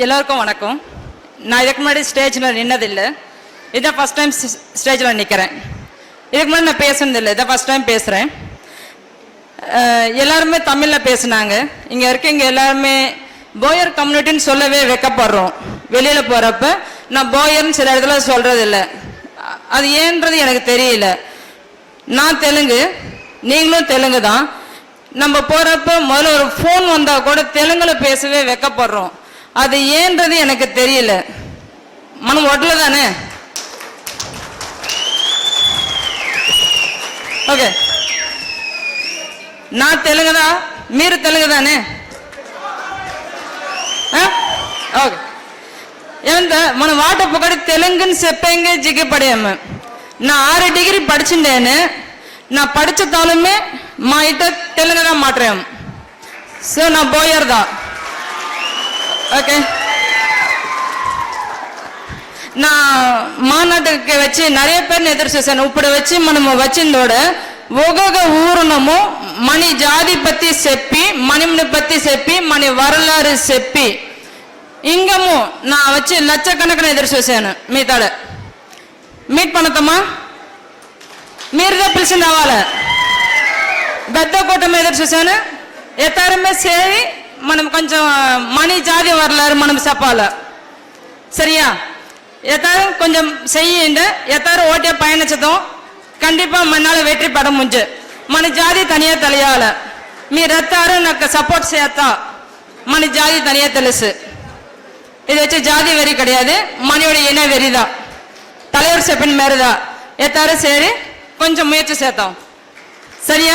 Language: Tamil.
எல்லோருக்கும் வணக்கம். நான் இதுக்கு முன்னாடி ஸ்டேஜில் நின்னதில்லை. இதான் ஃபஸ்ட் டைம் ஸ்டேஜில் நிற்கிறேன் இதுக்கு முன்னாடி நான் பேசுனதில்லை. இதான் ஃபஸ்ட் டைம் பேசுகிறேன் எல்லாருமே தமிழில் பேசுனாங்க. இங்கே இருக்க இங்கே எல்லாருமே போயர் கம்யூனிட்டின்னு சொல்லவே வெக்கப்படுறோம். வெளியில் போகிறப்ப நான் போயர்னு சில இடத்துல சொல்கிறதில்ல அது ஏன்றது எனக்கு தெரியல. நான் தெலுங்கு நீங்களும் தெலுங்கு தான். நம்ம போகிறப்ப முதல்ல ஒரு ஃபோன் வந்தால் கூட தெலுங்கில் பேசவே வெக்கப்படுறோம். அது ஏன்றது எனக்கு தெரியல మనం ఒడ్లు தானே ఓకే నా తెలుగుదా మీరు తెలుగుదానే ఆ? ఓకే ఏమంత మన వాట పొగడి తెలుగుని చెప్పేంగే జిగ్గిపడాము నా ఆరు డిగ్రీ படிச்சுட்டேன்னு நான் படிச்சதாலுமே మా ఇట తెలుగు தான் மாட்டுறேன் ஸோ நான் போயர் தான் ஓகே నా మానాటకి వచ్చి నరే పేరుని ఎదురు చూశాను ఇప్పుడు వచ్చి మనము వచ్చిందోడ ఒక్కొక్క ఊరునము మన జాతి పత్తి చెప్పి మనముని పత్తి చెప్పి మన వరలారు చెప్పి ఇంకము నా వచ్చి లచ్చ కనుకన ఎదురు చూశాను మీ తాడ మీట్ పనతమ్మా మీరుగా పిలిచి రావాలా పెద్ద కూటమి ఎదురు చూశాను ఎత్తారమే సేవి மனம் கொஞ்சம் మనీ ஜாதி వరలేరు మనం చెప్పాలి சரியா? எத்தாரும் கொஞ்சம் செய்யுண்டு எத்தாரும் ஓட்டிய பயணிச்சதும் கண்டிப்பாக மண்ணால் வெற்றி பெற முடிஞ்சு. மன ஜாதி தனியாக தெளியால மீ ரத்தாரும் எனக்கு சப்போர்ட் சேர்த்தா மன ஜாதி தனியாக தெலுசு இது வச்சு ஜாதி வெறி கிடையாது. மணியோட இன வெறிதான். தலைவர் செப்பின் மாரி தான் எல்லாரும் சரி கொஞ்சம் முயற்சி சேர்த்தோம் சரியா?